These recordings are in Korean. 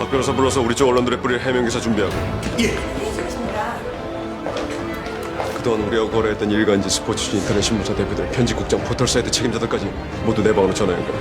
박 변호사 불러서 우리 쪽 언론들에 뿌릴 해명 기사 준비하고. 예. 그동안 우리하고 거래했던 일간지, 스포츠지, 인터넷 신문사 대표들, 편집국장, 포털 사이트 책임자들까지 모두 내 방으로 전화 연결.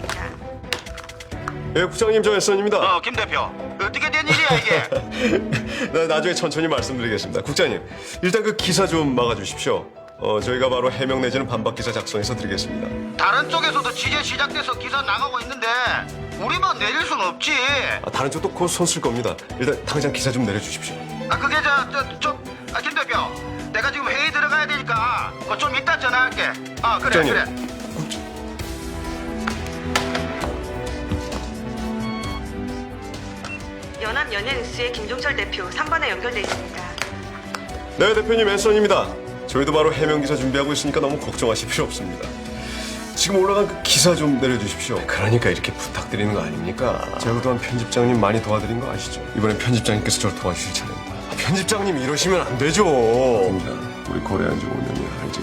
1번에 연결돼 있습니다. 예, 국장님 저 앤선입니다. 어, 김 대표. 어떻게 된 일이야, 이게? 나 나중에 천천히 말씀드리겠습니다. 국장님, 일단 그 기사 좀 막아주십시오. 어, 저희가 바로 해명 내지는 반박 기사 작성해서 드리겠습니다. 다른 쪽에서도 취재 시작돼서 기사 나가고 있는데 우리만 내릴 순 없지. 아, 다른 쪽도 곧 손쓸 겁니다. 일단 당장 기사 좀 내려주십시오. 아, 그게 저, 저, 저, 아, 김 대표. 내가 지금 회의 들어가야 되니까 그거 좀 이따 전화할게. 아, 그래, 국장님. 그래. 연합연예뉴스의 김종철 대표 3번에 연결돼 있습니다. 네, 대표님 앤선입니다. 저희도 바로 해명 기사 준비하고 있으니까 너무 걱정하실 필요 없습니다. 지금 올라간 그 기사 좀 내려주십시오. 그러니까 이렇게 부탁드리는 거 아닙니까? 제가 그동안 편집장님 많이 도와드린 거 아시죠? 이번엔 편집장님께서 저를 도와주실 차례입니다. 아, 편집장님 이러시면 안 되죠. 우리 거래한 지 5년이야, 알지?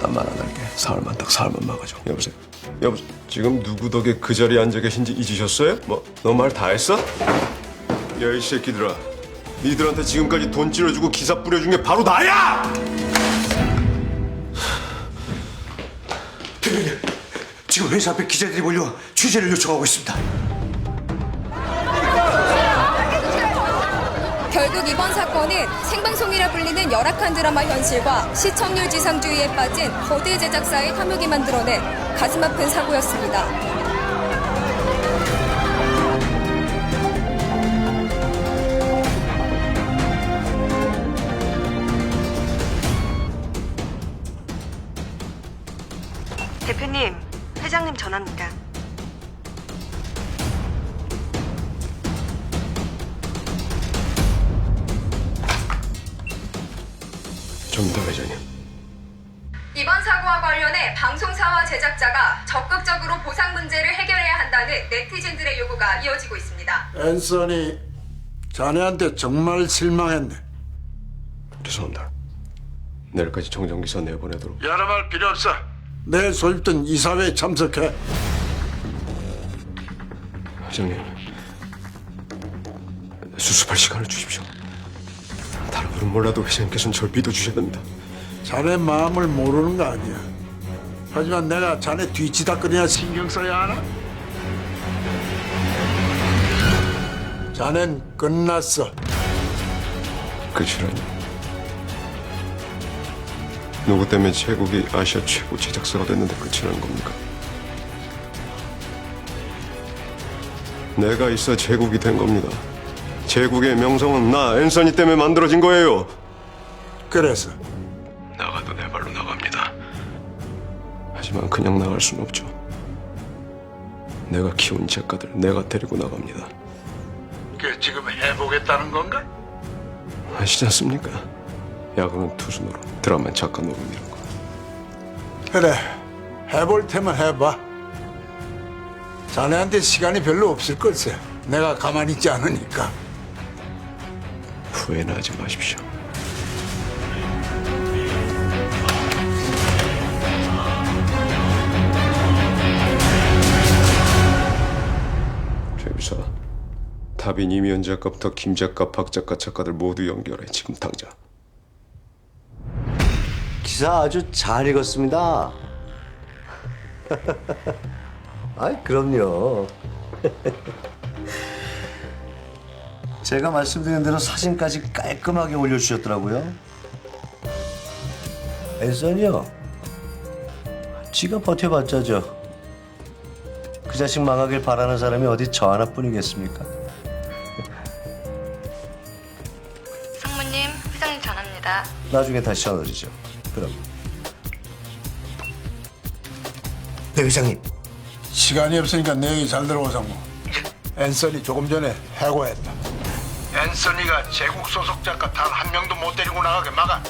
딴말 안 할게. 사흘만 딱 사흘만 막아줘. 여보세요? 여보세요? 지금 누구 덕에 그 자리에 앉아 계신지 잊으셨어요? 뭐, 너 말 다 했어? 야, 이 새끼들아. 니들한테 지금까지 돈 찔러주고 기사 뿌려준 게 바로 나야! 대표님, 지금 회사 앞에 기자들이 몰려 취재를 요청하고 있습니다. 사건은 생방송이라 불리는 열악한 드라마 현실과 시청률 지상주의에 빠진 거대 제작사의 탐욕이 만들어낸 가슴 아픈 사고였습니다. 대표님, 회장님 전화입니다. 좀더 회장님. 이번 사고와 관련해 방송사와 제작자가 적극적으로 보상 문제를 해결해야 한다는 네티즌들의 요구가 이어지고 있습니다. 앤서니 자네한테 정말 실망했네. 죄송합니다. 내일까지 정정기사 내보내도록. 여러 말 필요 없어. 내일 소집된 이사회에 참석해. 회장님. 수습할 시간을 주십시오. 다른 분은 몰라도 회장님께서는 절 믿어주셔야 됩니다. 자네 마음을 모르는 거 아니야. 하지만 내가 자네 뒤치다거리나 신경 써야 하나? 자넨 끝났어. 끝이라니. 누구 때문에 제국이 아시아 최고 제작사가 됐는데 끝이라는 겁니까? 내가 있어 제국이 된 겁니다. 제국의 명성은 나 앤서니 때문에 만들어진 거예요. 그래서 나가도 내 발로 나갑니다. 하지만 그냥 나갈 순 없죠. 내가 키운 작가들 내가 데리고 나갑니다. 그 지금 해보겠다는 건가? 아시지 않습니까? 야구는 투수노로, 드라마는 작가 노름이라고. 그래, 해볼 테면 해봐. 자네한테 시간이 별로 없을 걸세. 내가 가만히 있지 않으니까. 후회는 하지 마십시오. 최비사, 다빈 이미연 작가부터 김 작가, 박 작가, 작가들 모두 연결해 지금 당장. 기사 아주 잘 읽었습니다. 아이, 그럼요. 제가 말씀드린 대로 사진까지 깔끔하게 올려주셨더라고요. 앤선이요. 지가 버텨봤자죠. 그 자식 망하길 바라는 사람이 어디 저 하나뿐이겠습니까? 상무님, 회장님 전화입니다. 나중에 다시 전화드리죠. 그럼. 네, 회장님. 시간이 없으니까 내 얘기 잘 들어보자고. 앤서니 조금 전에 해고했다. 앤서니가 제국 소속 작가 단 한 명도 못 데리고 나가게 막아.